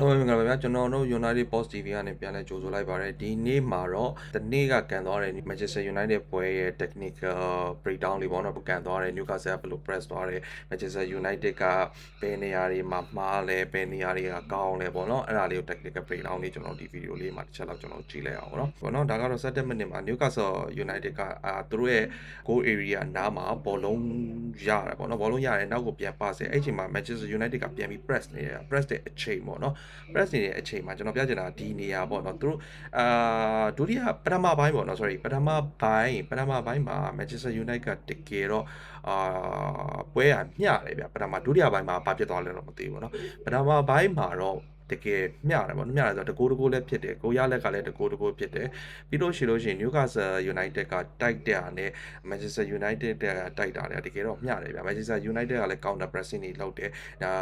အားလုံးပဲမင်္ဂလာပါဗျာကျွန်တော်တို့ United Post TV ကနေပြန်လဲကြိုဆိုလိုက်ပါရစေဒီနေ့မှာတော့ဒီနေ့ကကန်သွားတဲ့ Manchester United ပွဲရဲ့ technical breakdown လေးပေါ့နော်ကန်သွားတဲ့ Newcastle ဘယ်လို press သွားတယ် Manchester United ကဘယ်နေရာတွေမှာမှားလဲဘယ်နေရာတွေကကောင်းလဲပေါ့နော်အဲ့ဒါလေးကို technical breakdown လေးကျွန်တော်ဒီ video လေးမှာတစ်ချက်လောက်ကျွန်တော်ကြည့်လိုက်အောင်ပေါ့နော်ပေါ့နော်ဒါကတော့7 minute မှာ Newcastle United ကအာသူတို့ရဲ့ goal area နားမှာဘောလုံးရတယ်ပေါ့နော်ဘောလုံးရတယ်နောက်ကိုပြန် pass တယ်အဲ့ချိန်မှာ Manchester United ကပြန်ပြီး press နေတယ် press တဲ့အချိန်ပေါ့နော် press နေတဲ့အချိန်မှာကျွန်တော်ပြချင်တာဒီနေရာပေါ့နော်သူတို့အာဒုတိယပထမပိုင်းပေါ့နော် sorry ပထမပိုင်းပထမပိုင်းမှာ Manchester United ကတကယ်တော့အာပွဲရမျှတယ်ဗျပထမဒုတိယပိုင်းမှာဘာဖြစ်သွားလဲတော့မသိဘူးပေါ့နော်ပထမပိုင်းမှာတော့ တကယ်မျှတယ်ပေါ့နော်မျှတယ်ဆိုတော့တကူတကူလည်းဖြစ်တယ်ကိုရလက်ကလည်းတကူတကူဖြစ်တယ်ပြီးလို့ရှိလို့ရှိရင် Newcastle United ကတိုက်တဲ့အနေနဲ့ Manchester United ကတိုက်တာလည်းတကယ်တော့မျှတယ်ဗျ Manchester United ကလည်း counter pressing တွေလုပ်တယ်ဒါ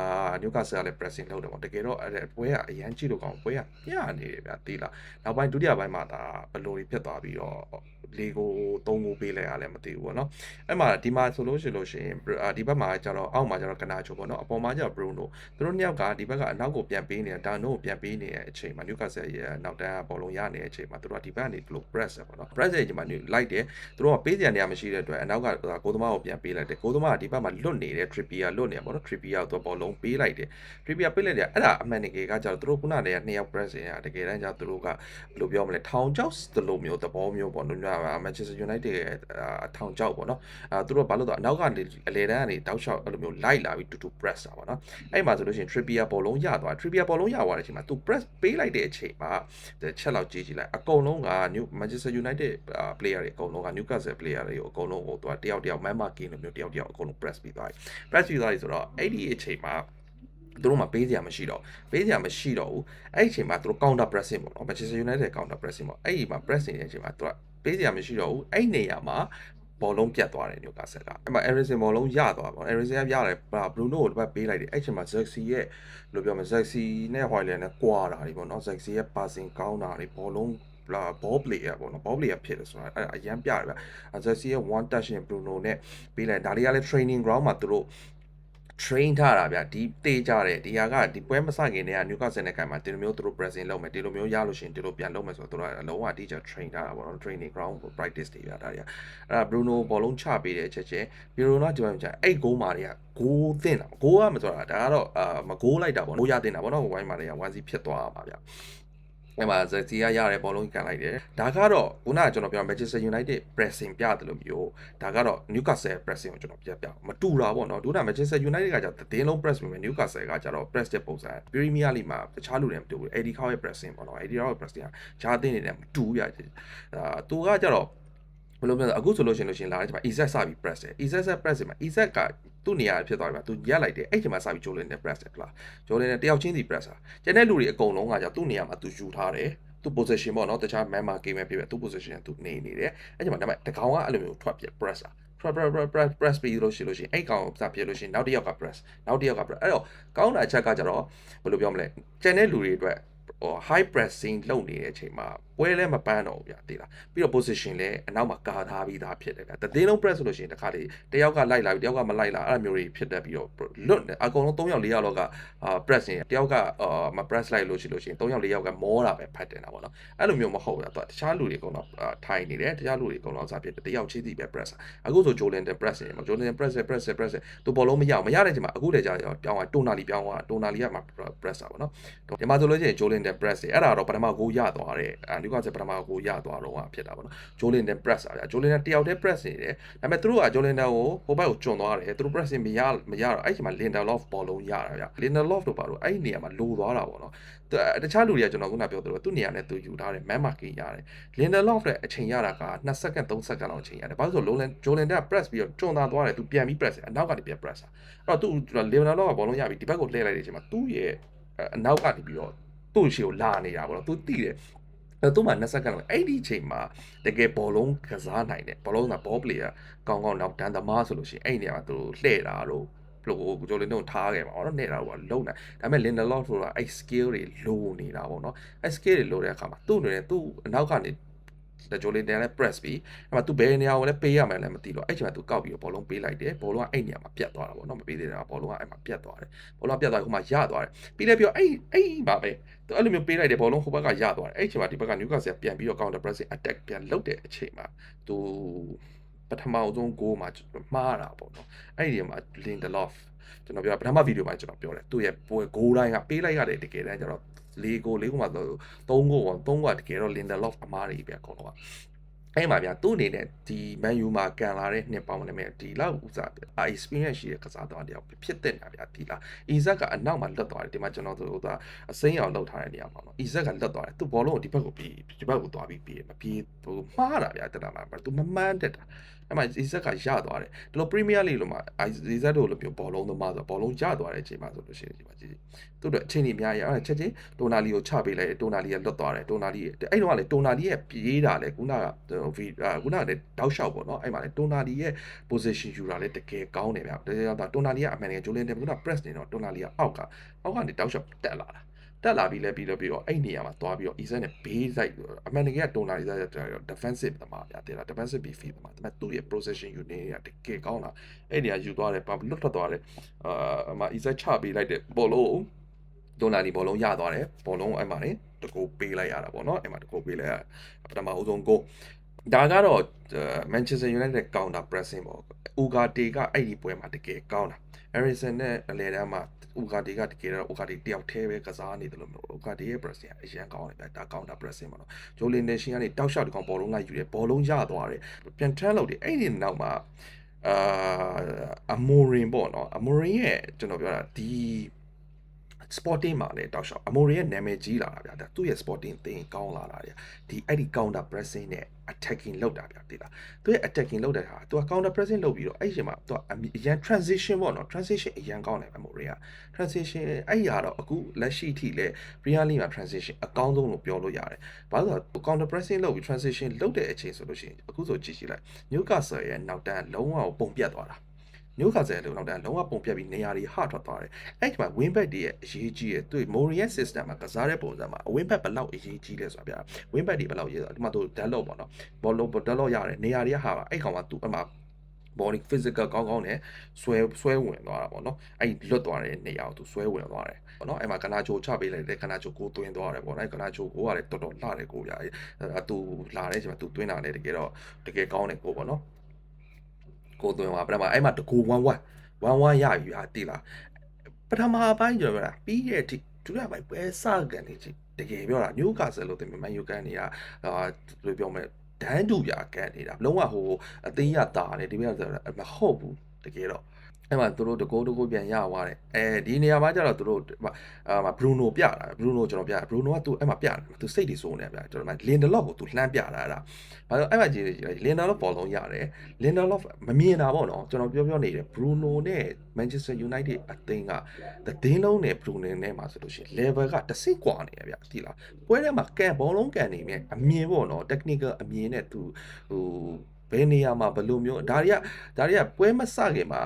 Newcastle ကလည်း pressing လုပ်တယ်ပေါ့တကယ်တော့အဲ့ပွဲကအရန်ကြည့်လို့ကောင်းပွဲကမျှနေတယ်ဗျသိလားနောက်ပိုင်းဒုတိယပိုင်းမှာဒါဘယ်လိုတွေဖြစ်သွားပြီးတော့၄ကို၃ကိုပေးလိုက်ရလဲမသိဘူးပေါ့နော်အဲ့မှာဒီမှာဆိုလို့ရှိလို့ရှိရင်ဒီဘက်မှာကျတော့အောက်မှာကျတော့ကနာချိုပေါ့နော်အပေါ်မှာကျတော့ Bruno သူတို့နှစ်ယောက်ကဒီဘက်ကအနောက်ကိုပြန်ပေးနေတာဒါနို့ကိုပြန်ပေးနေတဲ့အချိန်မှာ Newcastle ရဲ့နောက်တန်းကဘောလုံးရနေတဲ့အချိန်မှာသူတို့ကဒီဘက်ကနေဘလို့ press ပဲပေါ့နော် press ရဲ့အချိန်မှာလိုက်တယ်သူတို့ကပေးစရာနေရာမရှိတဲ့အတွက်အနောက်ကကိုသမားကိုပြန်ပေးလိုက်တယ်ကိုသမားကဒီဘက်မှာလွတ်နေတဲ့ Trippier လွတ်နေပေါ့နော် Trippier ကိုသူဘောလုံးပေးလိုက်တယ် Trippier ပေးလိုက်တယ်အဲ့ဒါအမှန်တကယ်ကကျတော့သူတို့ခုနတည်းကနှစ်ယောက် press ရတကယ်တမ်းကျသူတို့ကဘယ်လိုပြောမလဲထောင်ချောက်သလိုမျိုးသဘောမျိုးပေါ့နော် Manchester United ရဲ့ထောင်ချောက်ပေါ့နော်အဲသူတို့ကဘာလို့တော့အနောက်ကနေအလေတန်းကနေတောက်လျှောက်အဲ့လိုမျိုးလိုက်လာပြီးတူတူ press တာပေါ့နော်အဲ့မှာဆိုလို့ရှိရင် Trippier ဘောလုံးရသွား Trippier ဘောလုံးရသွားတဲ့အချိန်မှာသူ press ပေးလိုက်တဲ့အချိန်မှာချက်လောက်ကြည့်ကြည့်လိုက်အကုန်လုံးက New Manchester United player တွေအကုန်လုံးက Newcastle player တွေကိုအကုန်လုံးဟိုသူကတယောက်တယောက် man marking လိုမျိုးတယောက်တယောက်အကုန်လုံး press ပြီးသွားပြီ press ပြီးသွားပြီဆိုတော့အဲ့ဒီအချိန်မှာသူတို့မှပေးစရာမရှိတော့ပေးစရာမရှိတော့ဘူးအဲ့ဒီအချိန်မှာသူတို့ counter pressing ပေါ့နော် Manchester United counter pressing ပေါ့အဲ့ဒီမှာ pressing တဲ့အချိန်မှာသူကပေးစရာမရှိတော့ဘူးအဲ့နေရာမှာ ဘောလုံးပြတ်သွားတယ်ညိုကာဆက်ကအဲ့မှာ Eriksen ဘောလုံးရသွားပါဘော Eriksen ကရတယ်ဘရူနိုကိုတစ်ပတ်ပေးလိုက်တယ်အဲ့ချိန်မှာ Zaxi ရဲ့ဘယ်လိုပြောမလဲ Zaxi နဲ့ Hoyland နဲ့ကွာတာတွေပေါ့နော် Zaxi ရဲ့ passing ကောင်းတာတွေဘောလုံးလာဘောပလေယာပေါ့နော်ဘောပလေယာဖြစ်တယ်ဆိုတာအဲ့အရန်ပြတယ်ဗျအဇက်စီရဲ့ one touch နဲ့ Bruno နဲ့ပေးလိုက်ဒါလေးကလည်း training ground မှာသူတို့ train ထားတာဗျဒီတေးကြတယ်ဒီဟာကဒီပွဲမစခင်တည်းက Newcastle နဲ့ကံမှာဒီလိုမျိုးသူတို့ pressing လုပ်မယ်ဒီလိုမျိုးရလို့ရှိရင်ဒီလိုပြန်လုပ်မယ်ဆိုတော့သူတို့ကအလုံးဝအတိအကျ train ထားတာပေါ့နော် training ground practice တွေပြတာတွေကအဲ့ဒါ Bruno ဘောလုံးချပေးတဲ့အချက်ချင်း Bruno ကဒီမှာကြာအဲ့ဂိုးမာတွေကဂိုးတင်တာဂိုးကမဆိုတာဒါကတော့အာမဂိုးလိုက်တာပေါ့နော်ဂိုးရတင်တာပေါ့နော်ဝိုင်းမာတွေက1စီဖြစ်သွားပါဗျ အဲ့မှာဇက်စီကရတဲ့ဘောလုံးကန်လိုက်တယ်ဒါကတော့ခုနကကျွန်တော်ပြော Manchester United pressing ပြတယ်လို့မျိုးဒါကတော့ Newcastle pressing ကိုကျွန်တော်ပြပြမတူတာပေါ့နော်ဒုတာ Manchester United ကကျတော့တင်းလုံး press ပြင်မယ် Newcastle ကကျတော့ press တဲ့ပုံစံ Premier League မှာတခြားလူတွေမတူဘူး Eddie Howe ရဲ့ pressing ပေါ့နော် Eddie Howe ရဲ့ pressing ကဂျားတင်းနေတယ်မတူဘူးပြအာသူကကျတော့ ဘယ်လိုပြောလဲအခုဆိုလို့ရှိရင်လို့ရှိရင်လာတဲ့ချိန်မှာ EZ စပြီး press တယ် EZ ဆက် press မှာ EZ ကသူ့နေရာဖြစ်သွားတယ်ဗျသူရက်လိုက်တယ်အဲ့ချိန်မှာစပြီးဂျိုလင်နဲ့ press တယ်ဟုတ်လားဂျိုလင်နဲ့တယောက်ချင်းစီ press တာကျန်တဲ့လူတွေအကုန်လုံးကကြောင့်သူ့နေရာမှာသူယူထားတယ်သူ position ပေါ့နော်တခြား man marking ပဲဖြစ်ဖြစ်သူ position ကသူနေနေတယ်အဲ့ချိန်မှာဒါပေမဲ့တကောင်ကအဲ့လိုမျိုးထွက်ပြ press တာ press press press press ပြီးလို့ရှိလို့ရှိရင်အဲ့ကောင်စပြလို့ရှိရင်နောက်တစ်ယောက်က press နောက်တစ်ယောက်က press အဲ့တော့ကောင်းတာအချက်ကကြတော့ဘယ်လိုပြောမလဲကျန်တဲ့လူတွေအတွက်ဟို high pressing လုပ်နေတဲ့အချိန်မှာ ပွဲလည်းမပန်းတော့ဘူးဗျာသိလားပြီးတော့ position လည်းအနောက်မှာကာထားပြီးသားဖြစ်တယ်ဗျာတသိန်းလုံး press ဆိုလို့ရှိရင်တခါလေတယောက်ကလိုက်လာပြီးတယောက်ကမလိုက်လာအဲ့လိုမျိုးတွေဖြစ်တတ်ပြီးတော့လွတ်အကုန်လုံး3ယောက်4ယောက်လောက်ကအာ press နေတယောက်ကအာမ press လိုက်လို့ရှိလို့ရှိရင်3ယောက်4ယောက်ကမောတာပဲဖတ်တင်တာပေါ့နော်အဲ့လိုမျိုးမဟုတ်ဘူးဗျာတခြားလူတွေအကုန်လုံးထိုင်နေတယ်တခြားလူတွေအကုန်လုံးစားဖြစ်တယ်တယောက်ချင်းစီပဲ press အခုဆို Jolin တဲ့ press နေမှာ Jolin press press press သူဘောလုံးမရမရတဲ့အချိန်မှာအခုတည်းကြာပြောင်းသွားတိုနာလီပြောင်းသွားတိုနာလီကမှ press တာပေါ့နော်ဒီမှာဆိုလို့ရှိရင် Jolin တဲ့ press အဲ့ဒါတော့ပထမကိုရသွားတယ်အာလူကစပထမကိုရသွားတော့ဖြစ်တာပေါ့နော်ဂျိုလင်နဲ့ press อ่ะဗျာဂျိုလင်နဲ့တယောက်တည်း press နေတယ်ဒါပေမဲ့သူတို့ကဂျိုလင်တာကိုဟိုဘက်ကိုကျွံသွားတယ်သူတို့ press မရမရတော့အဲ့ဒီမှာ Lindelof ဘောလုံးရတာဗျာ Lindelof တို့ပါတော့အဲ့ဒီနေရာမှာလိုသွားတာပေါ့နော်တခြားလူတွေကကျွန်တော်ခုနပြောသလိုသူ့နေရာနဲ့သူယူထားတယ် man marking ရတယ် Lindelof ရဲ့အချိန်ရတာက2စက္ကန့်3စက္ကန့်လောက်အချိန်ရတယ်ဘာလို့ဆို Lolan Jolin က press ပြီးတော့ကျွံသွားသွားတယ်သူပြန်ပြီး press အနောက်ကနေပြန် press တာအဲ့တော့သူ Lindelof ကဘောလုံးရပြီးဒီဘက်ကိုလှည့်လိုက်တဲ့အချိန်မှာသူ့ရဲ့အနောက်ကနေပြီးတော့သူ့ရှေ့ကိုလာနေတာပေါ့နော်သူသိတယ်အဲ့ သူ့မှာ20စက္ကန့်လောက်အဲ့ဒီအချိန်မှာတကယ်ဘောလုံးကစားနိုင်တယ်ဘောလုံးကဘောပလေယာကောင်းကောင်းတော့ဒန်သမားဆိုလို့ရှိရင်အဲ့ဒီနေရာမှာသူလှည့်တာတော့လို့ဂျိုလင်တို့ထားခဲ့ပါတော့နဲ့တာတော့လုံနိုင်ဒါပေမဲ့ Lindelof ဆိုတာအဲ့ skill တွေလိုနေတာပေါ့နော်အဲ့ skill တွေလိုတဲ့အခါမှာသူ့အနေနဲ့သူ့အနောက်ကနေ လက်ကြိုးလေးတန်းလဲ press ပြီးအဲ့မှာ तू ဘယ်နေရာကိုလဲပေးရမယ်လဲမသိတော့အဲ့ချိန်မှာ तू ကောက်ပြီးတော့ဘောလုံးပေးလိုက်တယ်ဘောလုံးကအဲ့နေရာမှာပြတ်သွားတာပေါ့နော်မပေးသေးတယ်ဘောလုံးကအဲ့မှာပြတ်သွားတယ်ဘောလုံးကပြတ်သွားပြီးဟိုမှာရသွားတယ်ပြီးလဲပြီးတော့အဲ့အဲ့မှာပဲသူအဲ့လိုမျိုးပေးလိုက်တယ်ဘောလုံးဟိုဘက်ကရသွားတယ်အဲ့အချိန်မှာဒီဘက်က Newcastle ပြန်ပြီးတော့ counter pressing attack ပြန်လုပ်တဲ့အချိန်မှာသူပထမအဆုံး goal မှာမှားတာပေါ့နော်အဲ့ဒီမှာ Lindelof ကျွန်တော်ပြောပထမဗီဒီယိုမှာကျွန်တော်ပြောတယ်သူ့ရဲ့ပွဲ goal တိုင်းကပေးလိုက်ရတယ်တကယ်တမ်းကျတော့ ၄ goal ၄ goal မှာ3 goal ပေါ့3 goal တကယ်တော့ Lindelof အမားတွေပဲအကုန်လုံးကအဲ့မှာဗျာသူ့အနေနဲ့ဒီ Man U မှာကန်လာတဲ့နှစ်ပေါင်းနဲ့မဲ့ဒီလောက်ဥစား experience ရှိတဲ့ကစားသမားတယောက်ဖြစ်တဲ့ညာဗျာဒီလား Isaac ကအနောက်မှာလွတ်သွားတယ်ဒီမှာကျွန်တော်တို့ကအစိမ်းအောင်လောက်ထားတဲ့နေရာမှာပေါ့ Isaac ကလွတ်သွားတယ်သူဘောလုံးကိုဒီဘက်ကိုပြီးဒီဘက်ကိုသွားပြီးပြီးမပြီးဟိုမှားတာဗျာတက်တာမှာသူမမှန်းတက်တာ အဲ့မှာ Isaac ကရသွားတယ်ဒီလို Premier League လို့မှာ Isaac တို့လိုမျိုးဘောလုံးသမားဆိုဘောလုံးရသွားတဲ့အချိန်မှာဆိုလို့ရှိရင်ဒီမှာကြည့်သူတို့အချိန်ကြီးအများကြီးအဲ့ချက်ချင်းတိုနာလီကိုချပေးလိုက်တယ်တိုနာလီကလွတ်သွားတယ်တိုနာလီအဲ့တော့ကလေတိုနာလီရဲ့ပြေးတာလေခုနကခုနကလည်းတောက်လျှောက်ပေါ့နော်အဲ့မှာလေတိုနာလီရဲ့ position ယူတာလေတကယ်ကောင်းတယ်ဗျာဒါကြောင့်တိုနာလီကအမှန်တကယ်ဂျိုလင်းတယ်ခုန press နေတော့တိုနာလီကအောက်ကအောက်ကနေတောက်လျှောက်တက်လာတာ တက်လာပြီးလဲပြီးတော့ပြီးတော့အဲ့နေရာမှာသွားပြီးတော့ Isaac နဲ့ base side အမှန်တကယ်ကတိုနာလီက defensive တမဗျာတဲ့လား defensive midfield တမဒါပေမဲ့သူ့ရဲ့ possession unit ကတကယ်ကောင်းတာအဲ့နေရာယူသွားတယ်ပါလွတ်ထွက်သွားတယ်အာအမ Isaac ချပေးလိုက်တဲ့ဘောလုံးဒိုနာလီဘောလုံးရသွားတယ်ဘောလုံးအဲ့မှာနေတကူပေးလိုက်ရတာပေါ့နော်အဲ့မှာတကူပေးလိုက်ရပထမအဆုံးကို ဒါကတော့ Manchester United counter pressing ပေါ့။ Ugarte ကအဲ့ဒီပွဲမှာတကယ်ကောင်းတာ။ Harrison နဲ့အလဲတန်းမှာ Ugarte ကတကယ်တော့ Ugarte တယောက်တည်းပဲကစားနေတယ်လို့မျိုး Ugarte ရဲ့ pressing အရင်ကောင်းတယ်ဗျ။ဒါ counter pressing ပေါ့နော်။ Jolin Nation ကနေတောက်လျှောက်ဒီကောင်ဘောလုံးကယူတယ်ဘောလုံးရသွားတယ်။ပြန်ထမ်းလုပ်တယ်အဲ့ဒီနောက်မှာအာအမိုရင်ပေါ့နော်အမိုရင်ရဲ့ကျွန်တော်ပြောတာဒီ sporting မှာလည်းတောက်လျှောက်အမိုရီရဲ့နာမည်ကြီးလာတာဗျာဒါသူ့ရဲ့ sporting သင်ကောင်းလာတာဗျာဒီအဲ့ဒီ counter pressing နဲ့ attacking လောက်တာဗျာတိလားသူရဲ့ attacking လောက်တဲ့ဟာသူက counter pressing လုပ်ပြီးတော့အဲ့ဒီမှာသူကအရန် transition ပေါ့နော် transition အရန်ကောင်းတယ်အမိုရီက transition အဲ့ရတော့အခုလက်ရှိထိလဲ Premier League မှာ transition အကောင်းဆုံးလို့ပြောလို့ရတယ်ဘာလို့လဲဆိုတော့ counter pressing လုပ်ပြီး transition လုပ်တဲ့အချိန်ဆိုလို့ရှိရင်အခုဆိုကြည့်ကြည့်လိုက် Newcastle ရဲ့နောက်တန်းလုံးဝပုံပြတ်သွားတာ မျိုးခါဆယ်လို့တော့တန်းလုံးဝပုံပြတ်ပြီးနေရာတွေဟထွက်သွားတယ်အဲ့ဒီမှာ win back တွေရဲ့အရေးကြီးရဲ့သူမိုရီရဲ့ system မှာကစားတဲ့ပုံစံမှာ win back ဘယ်လောက်အရေးကြီးလဲဆိုတာဗျာ win back တွေဘယ်လောက်ရေးဆိုဒီမှာသူ deadlock ပေါ့နော်ဘောလုံး deadlock ရတယ်နေရာတွေကဟာအဲ့ကောင်ကသူအမှ body physical ကောင်းကောင်းနဲ့ဆွဲဆွဲဝင်သွားတာပေါ့နော်အဲ့လွတ်သွားတဲ့နေရာကိုသူဆွဲဝင်သွားတယ်ပေါ့နော်အဲ့မှာကနာချိုချပေးလိုက်တယ်ကနာချိုကိုသွင်းသွားတယ်ပေါ့နော်ကနာချိုကိုကလည်းတော်တော်လှတယ်ကိုဗျာအဲသူလာတဲ့အချိန်မှာသူသွင်းတာလည်းတကယ်တော့တကယ်ကောင်းတယ်ကိုပေါ့နော် ကိုသွင်းသွားပထမအဲ့မှာတကူ1 1 1 1ရပြီဟာတိလားပထမပိုင်းကျွန်တော်ပြောတာပြီးရဲ့ဒုတိယပိုင်းပွဲစကန်နေချင်တကယ်ပြောတာနျူကာဆယ်လို့တင်မန်ယူကန်နေတာအာဘယ်လိုပြောမလဲဒန်းတူပြကန်နေတာလုံးဝဟိုအသေးရတာတယ်ဒီဘက်ကမဟုတ်ဘူးတကယ်တော့ အဲ့မှာသူတို့တကိုးတကိုးပြန်ရသွားတယ်အဲဒီနေရာမှာကျတော့သူတို့အာဘရူနိုပြတာဘရူနိုကျွန်တော်ပြဘရူနိုကသူအဲ့မှာပြတယ်သူစိတ်တွေစိုးနေပြကျွန်တော်လင်ဒလော့ကိုသူလှမ်းပြတာအဲ့ဒါဘာလို့အဲ့မှာကြည့်ကြည့်လင်ဒလော့ပေါ်လုံးရတယ်လင်ဒလော့မမြင်တာပေါ့နော်ကျွန်တော်ပြောပြောနေတယ်ဘရူနိုနဲ့ Manchester United အသင်းကသတင်းလုံးနဲ့ဘရူနိုနဲ့မှာဆိုလို့ရှိရင် level ကတစ်ဆင့်ကွာနေရဗျဒီလားပွဲထဲမှာကန်ဘောလုံးကန်နေမြဲအမြင်ပေါ့နော် technical အမြင်နဲ့သူဟိုဘယ်နေရာမှာဘယ်လိုမျိုးဒါတွေကဒါတွေကပွဲမစခင်မှာ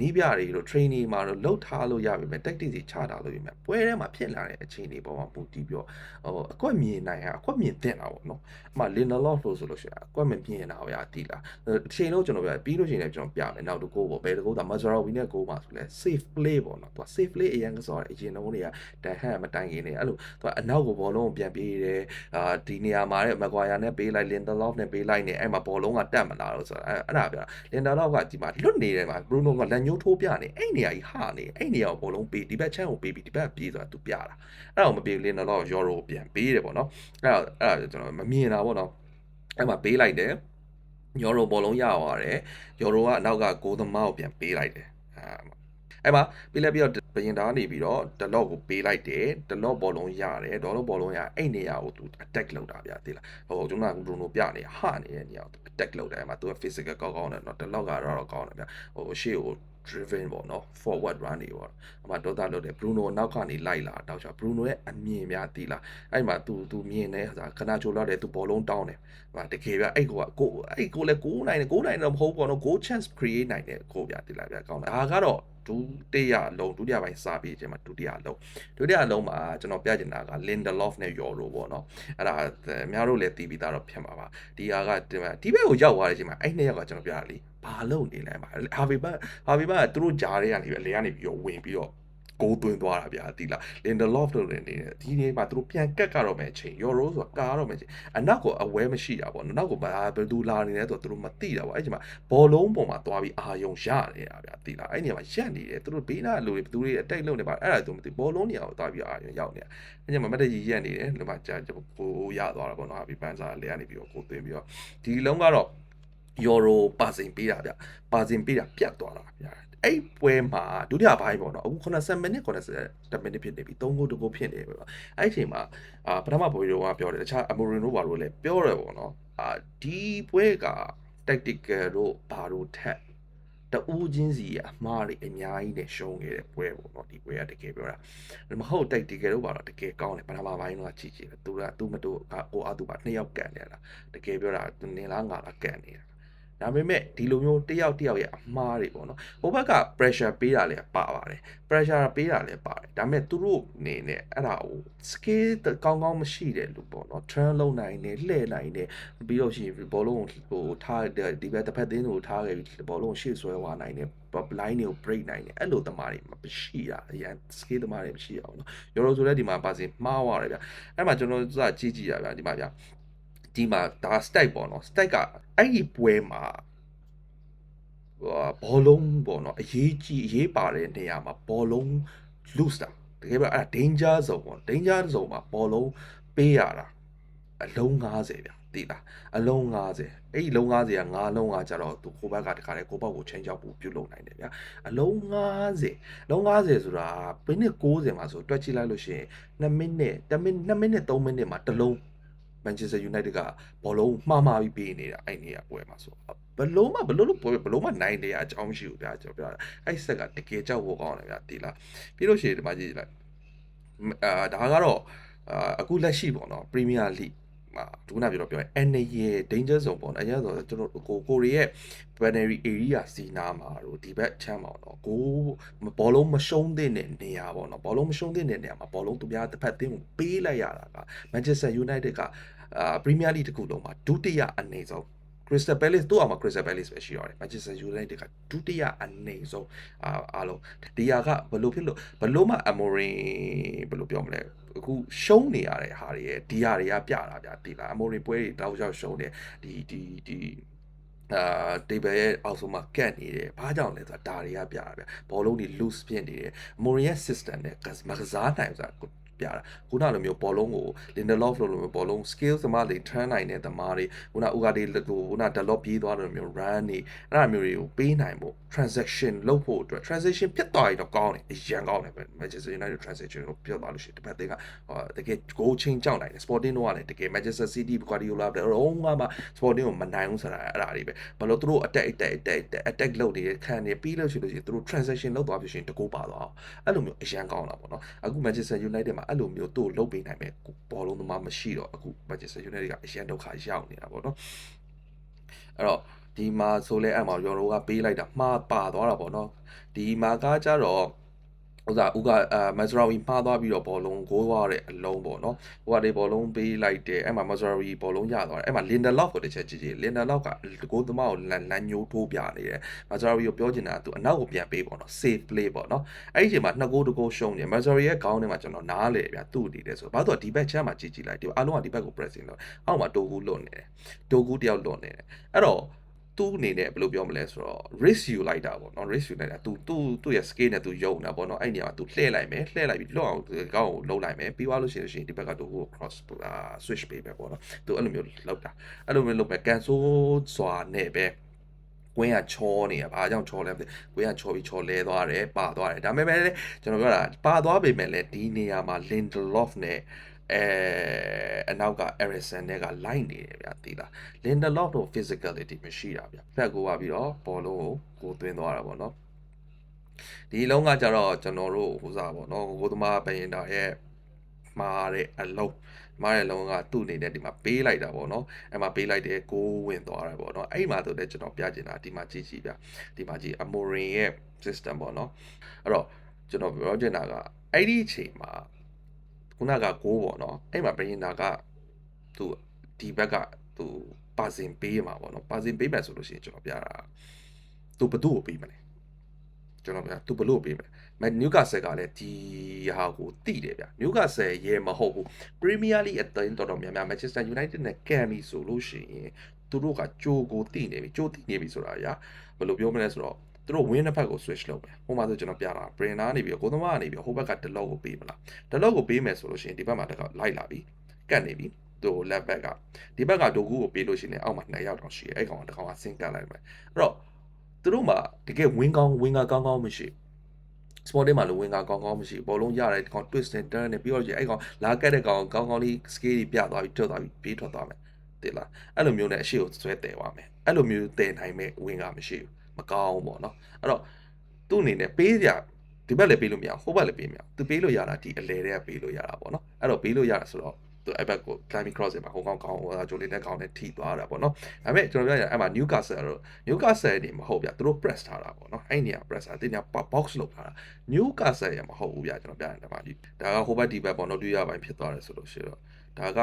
နီးပြတွေတို့ training မှာတော့လှုပ်ထားလို့ရပြီမဲ့ tactics တွေချထားလို့ရပြီမဲ့ပွဲထဲမှာဖြစ်လာတဲ့အခြေအနေပေါ်မှာပူတည်ပြီးတော့ဟိုအကွက်မြင်နိုင်ဟာအကွက်မြင်တင်တာပေါ့နော်အမှ Lindelof လို့ဆိုလို့ရှိရင်အကွက်မမြင်တာဗျာတီးလားအချိန်လုံးကျွန်တော်ပြပြီးလို့ရှိရင်လည်းကျွန်တော်ပြမယ်နောက်တစ်ကိုပေါ့ဘယ်တစ်ကိုဒါ Mazraoui နဲ့ကိုမှာဆိုလဲ safe play ပေါ့နော်သူက safe play အရင်ကစားတယ်အရင်တုန်းတွေကတန်ဟန်မတိုင်ခင်နေအဲ့လိုသူကအနောက်ကိုဘောလုံးကိုပြန်ပေးတယ်အာဒီနေရာမှာတဲ့ Maguire နဲ့ပေးလိုက် Lindelof နဲ့ပေးလိုက်နေအဲ့မှာဘောလုံးကတက်မလာတော့ဆိုတာအဲ့ဒါပြော Lindelof ကဒီမှာလွတ်နေတယ်မှာ Bruno ကလက်ညှိုးထိုးပြနေအဲ့နေရာကြီးဟာနေအဲ့နေရာကိုဘောလုံးပေးဒီဘက်ချမ်းကိုပေးပြီးဒီဘက်ပြေးဆိုတာသူပြတာအဲ့ဒါကိုမပေး Lindelof ရော်ရိုပြန်ပေးတယ်ပေါ့နော်အဲ့ဒါအဲ့ဒါကျွန်တော်မမြင်တာပေါ့နော်အဲ့မှာပေးလိုက်တယ်ယော်ရိုဘောလုံးရသွားတယ်ယော်ရိုကအနောက်ကကိုသမားကိုပြန်ပေးလိုက်တယ်အဲ့မှာပေးလိုက်ပြီးတော့ ဘရင်သားနေပြီးတော့ဒလော့ကိုပေးလိုက်တယ်ဒလော့ဘောလုံးရတယ်ဒေါ်လော့ဘောလုံးရအဲ့နေရာကိုသူ attack လုပ်တာဗျာသိလားဟိုကျွန်တော်ကဘရူနိုပြနေဟာနေတဲ့နေရာကို attack လုပ်တယ်အဲ့မှာသူက physical ကောင်းကောင်းတယ်နော်ဒလော့ကတော့ကောင်းတယ်ဗျာဟိုရှေ့ကို driven ပေါ့နော် forward run တွေပေါ့အမှဒေါသလုပ်တယ် Bruno နောက်ကနေလိုက်လာတောက်ချ Bruno ရဲ့အမြင်များတီးလာအဲ့မှာ तू तू မြင်နေဟာခဏချိုလာတယ် तू ဘောလုံးတောင်းတယ်ဟာတကယ်ဗျအဲ့ကိုကကိုအဲ့ကိုလည်း6နိုင်တယ်6နိုင်တော့မဟုတ်ပေါ့နော် goal chance create နိုင်တယ်ကိုဗျာတီးလာဗျာကောင်းတယ်ဒါကတော့ ဒုတိယအလုံးဒုတိယပိုင်းစာပြီးခြင်းမှာဒုတိယအလုံးဒုတိယအလုံးမှာကျွန်တော်ပြချင်တာက Lindelof နဲ့ Euro ပေါ့နော်အဲ့ဒါအများတို့လည်းသိပြီးသားတော့ဖြစ်မှာပါဒီဟာကဒီမှာဒီဘက်ကိုရောက်သွားတဲ့အချိန်မှာအဲ့နှစ်ယောက်ကကျွန်တော်ပြတာလေဘာလုပ်နေလဲပါဟာဗီဘတ်ဟာဗီဘတ်ကသူတို့ဂျားတွေကနေပဲလေကနေပြီးတော့ဝင်ပြီးတော့ ကိုသွင်းသွားတာဗျာတိလား Lindelof တို့လည်းနေတယ်ဒီနေ့မှာသူတို့ပြန်ကတ်ကတော့မယ်အချိန် Euro ဆိုတာကာတော့မယ်အချိန်အနောက်ကိုအဝဲမရှိတာပေါ့နောက်ကိုဘာဘယ်သူလာနေလဲဆိုတော့သူတို့မသိတာပေါ့အဲ့ဒီမှာဘောလုံးပေါ်မှာသွားပြီးအာယုံရနေတာဗျာတိလားအဲ့ဒီမှာရက်နေတယ်သူတို့ဘေးနားလူတွေဘသူတွေအတိတ်လုံးနေပါအဲ့ဒါသူမသိဘောလုံးနေအောင်သွားပြီးအာယုံရောက်နေတာအဲ့ဒီမှာမတ်တကြီးရက်နေတယ်ဒီမှာကြာကိုရသွားတာပေါ့နော်ပြီးပန်းစားလေကနေပြီးတော့ကိုသွင်းပြီးတော့ဒီလုံးကတော့ euro ပါစင်ပေးတာဗျပါစင်ပေးတာပြတ်သွားတာဗျ အဲ့ပွဲမှာဒုတိယပိုင်းပေါ့နော်အခု90မိနစ်90မိနစ်ဖြစ်နေပြီ3ဂိုး2ဂိုးဖြစ်နေပြီပေါ့အဲ့အချိန်မှာအာပထမပွဲတော့ကပြောတယ်တခြားအမိုရင်တို့ဘာလို့လဲပြောတယ်ပေါ့နော်အာဒီပွဲက tactical တို့ဘာလို့ထက်တူးချင်းစီအမှားတွေအများကြီးနဲ့ရှုံးခဲ့တဲ့ပွဲပေါ့နော်ဒီပွဲကတကယ်ပြောတာမဟုတ် tactical တို့ဘာလို့တကယ်ကောင်းတယ်ပထမပိုင်းတော့ကြည့်ကြည့်တယ်သူကသူ့မတူကကိုအားသူပါနှစ်ယောက်ကန်နေတာတကယ်ပြောတာနင်လားငါလားကန်နေတာ ဒါပေမဲ့ဒီလိုမျိုးတယောက်တယောက်ရဲ့အမှားတွေပေါ့နော်ဟိုဘက်က pressure ပေးတာလည်းပါပါတယ် pressure ပေးတာလည်းပါတယ်ဒါပေမဲ့သူတို့အနေနဲ့အဲ့ဒါကို skill ကောင်းကောင်းမရှိတဲ့လူပေါ့နော် turn လုံးနိုင်တယ်လှည့်နိုင်တယ်ပြီးတော့ရှိရင်ဘောလုံးကိုဟိုထားဒီဘက်တစ်ဖက်သင်းကိုထားခဲ့ပြီးဘောလုံးကိုရှေ့ဆွဲသွားနိုင်တယ် line တွေကို break နိုင်တယ်အဲ့လိုသမားတွေမရှိတာအရင် skill သမားတွေမရှိအောင်နော်ရော်ဆိုလည်းဒီမှာပါစင်မှားသွားတယ်ဗျအဲ့မှာကျွန်တော်စကြည့်ကြည့်ရဗျဒီမှာဗျ ဒီမှာဒါ stack ပေါ့နော် stack ကအဲ့ဒီပွဲမှာဘောလုံးပေါ့နော်အရေးကြီးအရေးပါတဲ့နေရာမှာဘောလုံး loose တာတကယ်ပဲအဲ့ဒါ danger zone ပေါ့ danger zone မှာဘောလုံးပေးရတာအလုံး90ဗျသိလားအလုံး90အဲ့ဒီလုံး90က9လုံးကကြတော့သူကိုဘက်ကတခါလေကိုဘောက်ကိုချိန်ချောက်ဖို့ပြုတ်လုပ်နိုင်တယ်ဗျာအလုံး90လုံး90ဆိုတာမိနစ်60မှာဆိုတွက်ကြည့်လိုက်လို့ရှိရင်2မိနစ်2မိနစ်2မိနစ်3မိနစ်မှာတစ်လုံး Manchester United ကဘောလုံးမှားမှားပြီးပေးနေတာအဲ့နေရပွဲမှာဆိုဘလုံးမဘလုံးလို့ပွဲဘလုံးမနိုင်တယ်အကြောင်းမရှိဘူးဗျာကျွန်တော်ပြောတာအဲ့ဆက်ကတကယ်ကြောက်ဖို့ကောင်းတယ်ဗျာတီလားပြီးလို့ရှိရင်ဒီမှာကြည့်လိုက်အာဒါကတော့အာအခုလက်ရှိပေါ့နော် Premier League မှာဒုနာပြောတော့ပြောရင် NA ရဲ့ danger zone ပေါ့နော်အရင်ဆိုကျွန်တော်ကိုကိုရီရဲ့ binary area စီနာမှာတို့ဒီဘက်ချမ်းပါတော့ကိုဘောလုံးမရှုံးတဲ့နေရာပေါ့နော်ဘောလုံးမရှုံးတဲ့နေရာမှာဘောလုံးသူများတစ်ဖက်သင်းကိုပေးလိုက်ရတာက Manchester United ကအာ Premier League တခုလုံးမှာဒုတိယအနေဆုံး Crystal Palace တို့အောင်မှာ Crystal Palace ပဲရှိရတယ် Manchester United ကဒုတိယအနေဆုံးအာအားလုံးဒီဟာကဘလို့ဖြစ်လို့ဘလို့မှ Amorim ဘလို့ပြောမလဲ အခုရှုံးနေရတဲ့ဟာတွေရဲ့ဒီဟာတွေကပြတာဗျာဒီလား Amorim ပွဲတွေတောက်လျှောက်ရှုံးတယ်ဒီဒီဒီအာတေဘယ်ရဲ့အောက်ဆုံးမှာကတ်နေတယ်ဘာကြောင့်လဲဆိုတာဒါတွေကပြတာဗျဘောလုံးတွေ loose ဖြစ်နေတယ်မိုရီရဲ့ system နဲ့မကစားနိုင်ဆိုတာ ပြတာခုနလိုမျိုးဘောလုံးကို Lindelof လိုလိုမျိုးဘောလုံး skills သမားတွေ turn နိုင်တဲ့သမားတွေခုနဥကာဒီဟိုခုန develop ပြေးသွားတယ်မျိုး run နေအဲ့ဒါမျိုးတွေကိုပေးနိုင်ဖို့ transaction လုပ်ဖို့အတွက် transaction ဖြစ်သွားရင်တော့ကောင်းတယ်အရန်ကောင်းတယ် Manchester United transaction ကိုပြောသွားလို့ရှိရင်တစ်ပတ်သေးကတကယ် goal change ကြောက်နိုင်တယ် Sporting တို့ကလည်းတကယ် Manchester City Guardiola ပဲတော့ငါမှ Sporting ကိုမနိုင်ဘူးဆိုတာအဲ့ဒါတွေပဲဘာလို့သူတို့ attack attack attack attack လုပ်နေခံနေပြီးလို့ရှိလို့ရှိရင်သူတို့ transaction လုပ်သွားပြီးရှင်တကူပါသွားအောင်အဲ့လိုမျိုးအရန်ကောင်းတာပေါ့နော်အခု Manchester United မှာအဲ့လိုမျိုးသူ့ကိုလုပ်ပေးနိုင်မဲ့ဘောလုံးသမားမရှိတော့အခု Manchester United ကအရန်ဒုက္ခရောက်နေတာပေါ့နော်အဲ့တော့ဒီမှာဆိုလဲအဲ့မှာရော်ရိုကပေးလိုက်တာမှားပါသွားတာပေါ့နော်ဒီမှာကကြတော့ ဥစားဦးကအာမက်ဇရာဝီမှားသွားပြီးတော့ဘောလုံးကိုးသွားတဲ့အလုံးပေါ့နော်ဟိုကဒီဘောလုံးပေးလိုက်တယ်အဲ့မှာမက်ဇရာဝီဘောလုံးရသွားတယ်အဲ့မှာလင်ဒါလော့ကိုတစ်ချက်ကြည့်ကြည့်လင်ဒါလော့ကကိုးသမားကိုလန်လန်ညိုးထိုးပြနေတယ်မက်ဇရာဝီကိုပြောချင်တာကသူအနောက်ကိုပြန်ပေးပေါ့နော် safe play ပေါ့နော်အဲ့ဒီအချိန်မှာနှစ်ကိုးတကိုးရှုံးနေမက်ဇရာဝီရဲ့ခေါင်းထဲမှာကျွန်တော်နားလေဗျာသူ့အနေနဲ့ဆိုဘာလို့ဒီဘက်ချမ်းမှာကြည့်ကြည့်လိုက်ဒီအားလုံးကဒီဘက်ကို pressing လုပ်အောက်မှာတိုကူလွတ်နေတယ်တိုကူတယောက်လွတ်နေတယ်အဲ့တော့ သူ့အနေနဲ့ဘယ်လိုပြောမလဲဆိုတော့ risk ယူလိုက်တာပေါ့နော် risk ယူလိုက်တာ तू သူ့သူ့ရဲ့ scale နဲ့ तू ယုံတာပေါ့နော်အဲ့နေရာမှာ तू လှည့်လိုက်မယ်လှည့်လိုက်ပြီးလော့အောင်ကောင်းကိုလုံးလိုက်မယ်ပြီးသွားလို့ရှိရင်ဒီဘက်က तू ကို cross အာ switch ပေးပဲပေါ့နော် तू အဲ့လိုမျိုးလောက်တာအဲ့လိုမျိုးလုပ်ပဲ cancel စွာနဲ့ပဲကွင်းကချောနေရဘာကြောင့်ချောလဲမသိကွင်းကချောပြီးချောလဲသွားတယ်ပါသွားတယ်ဒါပေမဲ့လည်းကျွန်တော်ပြောတာပါသွားပေမဲ့လည်းဒီနေရာမှာ Lindelof နဲ့ အဲအနောက်က Eriksen နဲ့က line နေတယ်ဗျာသိလား Lindelof တို့ physicality မရှိတာဗျာဖက်ကိုပါပြီးတော့ဘောလုံးကိုကိုသွင်းသွားတာပေါ့နော်ဒီလုံးကကြတော့ကျွန်တော်တို့ဟိုစားပေါ့နော်ကိုသမားပရင်တာရဲ့မှားတဲ့အလုံးမားရဲ့လုံးကသူ့အနေနဲ့ဒီမှာပေးလိုက်တာပေါ့နော်အဲ့မှာပေးလိုက်တယ်ကိုဝင်သွားတာပေါ့နော်အဲ့မှာဆိုတော့ကျွန်တော်ပြချင်တာဒီမှာကြည့်ကြည့်ဗျဒီမှာကြည့် Amorin ရဲ့ system ပေါ့နော်အဲ့တော့ကျွန်တော်ပြောချင်တာကအဲ့ဒီအချိန်မှာ ခုနကကိုပေါ့နော်အဲ့မှာဘရင်နာကသူဒီဘက်ကသူပါစင်ပေးမှာပေါ့နော်ပါစင်ပေးမယ်ဆိုလို့ရှိရင်ကျွန်တော်ပြတာသူဘသူ့ကိုပေးမလဲကျွန်တော်ပြသူဘလို့ပေးမလဲမန်နျူကာဆယ်ကလည်းဒီဟာကိုတိတယ်ဗျနျူကာဆယ်ရဲမဟုတ်ဘူးပရီးမီးယားလိအသင်းတော်တော်များများ Manchester United နဲ့ကန်ပြီဆိုလို့ရှိရင်သူတို့ကကြိုကိုတိနေပြီကြိုတိနေပြီဆိုတာရာဘယ်လိုပြောမလဲဆိုတော့ သူတို့ win တစ်ဖက်ကို switch လုပ်မယ်ဟိုမှာဆိုကျွန်တော်ပြတာ Brenner နေပြီးတော့ကိုသမားကနေပြီးဟိုဘက်ကဒလော့ကိုပေးမလားဒလော့ကိုပေးမယ်ဆိုလို့ရှိရင်ဒီဘက်မှာတခါလိုက်လာပြီကတ်နေပြီသူ left back ကဒီဘက်ကဒိုကူကိုပေးလို့ရှိရင်အောက်မှာ2ယောက်တောင်ရှိတယ်အဲ့ကောင်ကတကောင်ကဆင်းကတ်လိုက်မယ်အဲ့တော့သူတို့မှာတကယ် win ကောင်း win ကကောင်းကောင်းမရှိ sport မှာလို့ဝင်ကကောင်းကောင်းမရှိဘောလုံးရတယ်ဒီကောင် twist နဲ့ turn နဲ့ပြီးတော့ကျအဲ့ကောင်လာကက်တဲ့ကောင်ကောင်းကောင်းလေး scale ကြီးပြသွားပြီးထွက်သွားပြီးပြေးထွက်သွားမယ်တိလားအဲ့လိုမျိုးနဲ့အရှိကိုဆွဲတယ်သွားမယ်အဲ့လိုမျိုးတယ်နိုင်မဲ့ဝင်ကမရှိဘူး မကောင်းဘူးပေါ့နော်အဲ့တော့သူ့အနေနဲ့ပေးကြဒီဘက်လည်းပေးလို့မရဟိုဘက်လည်းပေးမရသူပေးလို့ရတာဒီအလဲတွေကပေးလို့ရတာပေါ့နော်အဲ့တော့ပေးလို့ရတာဆိုတော့သူအဲ့ဘက်ကို climbing cross မှာဟိုကောင်ကောင်းဟိုဂျိုလီနဲ့ကောင်းနဲ့ထိသွားတာပေါ့နော်ဒါပေမဲ့ကျွန်တော်ပြောရရင်အဲ့မှာ Newcastle တော့ Newcastle နေမဟုတ်ဗျသူတို့ press ထားတာပေါ့နော်အဲ့နေရာ press ထားတင်ညာ box လုပ်ထားတာ Newcastle ရမဟုတ်ဘူးဗျကျွန်တော်ပြရင်ဒီမှာဒီဒါကဟိုဘက်ဒီဘက်ပေါ့နော်တွေ့ရပိုင်းဖြစ်သွားတယ်ဆိုလို့ရှိတော့ဒါက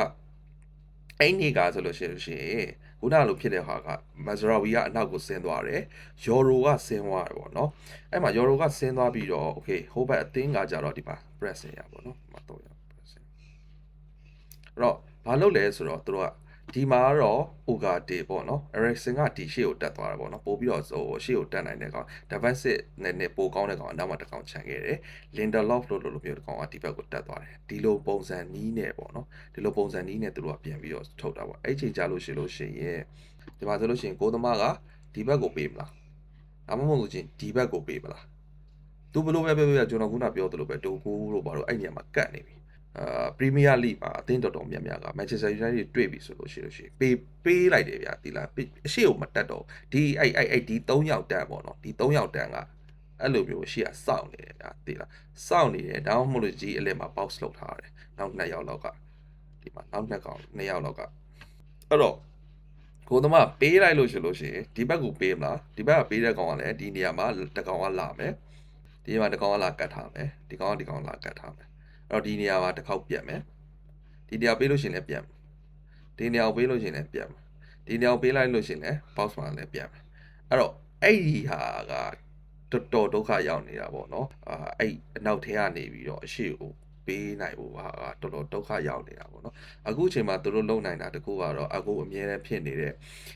အဲ့နေကဆိုလို့ရှိလို့ရှိရင် ခုနလိုဖြစ်တဲ့ဟာက Mazraoui ကအနောက်ကိုဆင်းသွားတယ် Euro ကဆင်းသွားတယ်ပေါ့နော်အဲ့မှာ Euro ကဆင်းသွားပြီးတော့ okay ဟိုဘက်အသင်းကကြတော့ဒီမှာ press ရပေါ့နော်ဒီမှာတော့ရ press အဲ့တော့ဘာလုပ်လဲဆိုတော့သူတို့က ဒီမှာကတော့ Ogade ပေါ့နော် Ericsson ကဒီရှေ့ကိုတက်သွားတာပေါ့နော်ပို့ပြီးတော့ဟိုရှေ့ကိုတက်နိုင်တဲ့ကောင် Defensive နဲ့နဲ့ပိုကောင်းတဲ့ကောင်အနောက်မှာတစ်ကောင်ခြံခဲ့တယ် Lindelof လို့လို့လိုမျိုးတစ်ကောင်ကဒီဘက်ကိုတက်သွားတယ်ဒီလိုပုံစံနီးနဲ့ပေါ့နော်ဒီလိုပုံစံနီးနဲ့သူတို့ကပြန်ပြီးတော့ထုတ်တာပေါ့အဲ့ချိန်ကြာလို့ရှိလို့ရှိရင်ဒီမှာဆိုလို့ရှိရင်ကိုသမားကဒီဘက်ကိုပေးမလားဒါမှမဟုတ်လို့ချင်းဒီဘက်ကိုပေးမလားသူဘလို့ပဲပဲပဲကျွန်တော်ခုနပြောသလိုပဲဒိုကိုလို့ပါတော့အဲ့ညမှာကတ်နေပြီ အာပရီးမီးယားလိမှာအသင်းတော်တော်များများက Manchester United တွေ့ပြီဆိုလို့ရှိလို့ရှိရင်ပေးပေးလိုက်တယ်ဗျာဒီလားအရှိကိုမတက်တော့ဒီအဲ့အဲ့အဲ့ဒီ3ယောက်တန်းပေါ့နော်ဒီ3ယောက်တန်းကအဲ့လိုမျိုးရှိရစောင့်နေတယ်ဗျာဒီလားစောင့်နေတယ်ဒါမှမဟုတ်လို့ကြီးအလဲမှာ box လုပ်ထားတယ်နောက်2ယောက်လောက်ကဒီမှာနောက်2ကောင်2ယောက်လောက်ကအဲ့တော့ကိုသမားပေးလိုက်လို့ရှိလို့ရှိရင်ဒီဘက်ကိုပေးမလားဒီဘက်ကပေးတဲ့ကောင်ကလည်းဒီနေရာမှာတကောင်ကလာမယ်ဒီမှာတကောင်ကလာကတ်ထားမယ်ဒီကောင်ကဒီကောင်လာကတ်ထားမယ် အဲ့တော့ဒီနေရာမှာတစ်ခေါက်ပြတ်မယ်ဒီနေရာပေးလို့ရှိရင်လည်းပြတ်မယ်ဒီနေရာကိုပေးလို့ရှိရင်လည်းပြတ်မယ်ဒီနေရာကိုပေးလိုက်လို့ရှိရင်လည်း box မှာလည်းပြတ်မယ်အဲ့တော့အဲ့ဒီဟာကတော်တော်ဒုက္ခရောက်နေတာပေါ့နော်အာအဲ့အနောက်ထဲကနေပြီးတော့အရှိကို ပေးနိုင်ဖို့ဟာကတော်တော်ဒုက္ခရောက်နေတာပေါ့နော်အခုအချိန်မှာသူတို့လုံနိုင်တာတကူကတော့အခုအမြဲတမ်းဖြစ်နေတဲ့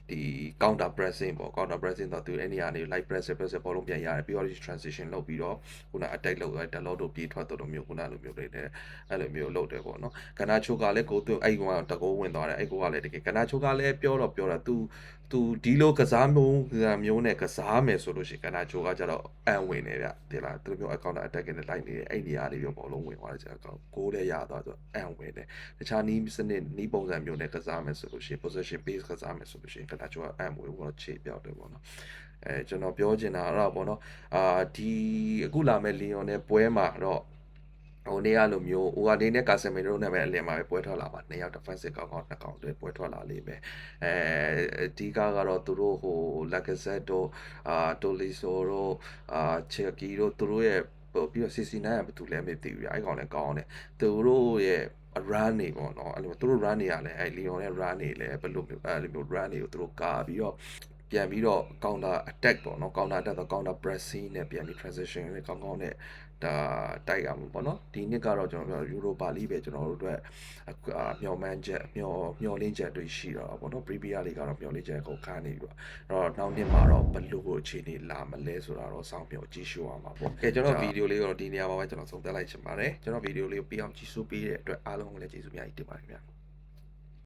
ဒီ counter pressing ပေါ့ counter pressing တော့သူအဲ့နေရာနေ light press press ဘောလုံးပြန်ရတယ်ပြီးတော့ transition လုပ်ပြီးတော့ခုန attack လုပ်တယ် download တို့ပြေးထွက်တော့မျိုးခုနလိုမျိုးတွေနဲ့အဲ့လိုမျိုးလုပ်တယ်ပေါ့နော်ကနာချိုကလည်းကိုသူအဲ့ကောင်ကတကိုးဝင်သွားတယ်အဲ့ကောင်ကလည်းတကယ်ကနာချိုကလည်းပြောတော့ပြောတာ तू သူဒီလိုကစားမျိုးမျိုးနဲ့ကစားမယ်ဆိုလို့ရှိရင်ကနာချိုကကြတော့အန်ဝင်နေဗျဒီလားသူမျိုး account attack နဲ့လိုက်နေတယ်အဲ့နေရာလေးမျိုးဘောလုံးဝင်သွားတယ်ကျတော့ဂိုးလည်းရသွားဆိုအန်ဝင်တယ်တခြားနီးစနစ်နီးပုံစံမျိုးနဲ့ကစားမယ်ဆိုလို့ရှိရင် position base ကစားမယ်ဆိုလို့ရှိရင်ကနာချိုကအန်ဝင်ဘောခြေပြောက်တယ်ပေါ့နော်အဲကျွန်တော်ပြောချင်တာအဲ့ဒါပေါ့နော်အာဒီအခုလာမဲ့လီယွန်နဲ့ပွဲမှာတော့ ဟိုနေ့ကလိုမျိုးဟိုကနေနဲ့ကာဆယ်မီရိုနဲ့ပဲအလင်မှာပဲပွဲထွက်လာပါနှစ်ယောက် defensive ကောင်းကောင်းနှစ်ကောင်တွေပွဲထွက်လာလိမ့်မယ်အဲအဓိကကတော့သူတို့ဟို Lacazette တို့အာ Tolisso တို့အာ Cherki တို့သူတို့ရဲ့ပြီးတော့ CC9 ကဘာတူလဲမသိဘူးအဲ့ကောင်လည်းကောင်းတယ်သူတို့ရဲ့ run နေပေါ့နော်အဲ့လိုသူတို့ run နေရလဲအဲ့ Leon ရဲ့ run နေလဲဘယ်လိုမျိုးအဲ့လိုမျိုး run တွေကိုသူတို့ကာပြီးတော့ ပြန်ပြီးတော့ counter attack ပေါ့နော် counter attack တော့ counter pressing နဲ့ပြန်ပြီး transition နဲ့ကောင်းကောင်းနဲ့ဒါတိုက်ရမှာပေါ့နော်ဒီနှစ်ကတော့ကျွန်တော်ပြော Europa League ပဲကျွန်တော်တို့အတွက်မျော်မှန်းချက်မျော်မျော်လင့်ချက်တွေရှိတော့ပေါ့နော် Premier League ကတော့မျော်လင့်ချက်ကိုခါနေပြီပေါ့အဲ့တော့နောက်နှစ်မှာတော့ဘယ်လိုအခြေအနေလာမလဲဆိုတာတော့စောင့်မျှော်ကြည့်ရှုရမှာပေါ့ကဲကျွန်တော်ဗီဒီယိုလေးကတော့ဒီနေရာမှာပဲကျွန်တော်ဆုံးသက်လိုက်ချင်ပါတယ်ကျွန်တော်ဗီဒီယိုလေးကိုပြအောင်ကြည့်ရှုပေးတဲ့အတွက်အားလုံးကိုလည်းကျေးဇူးများကြီးတင်ပါတယ်ခင်ဗျာ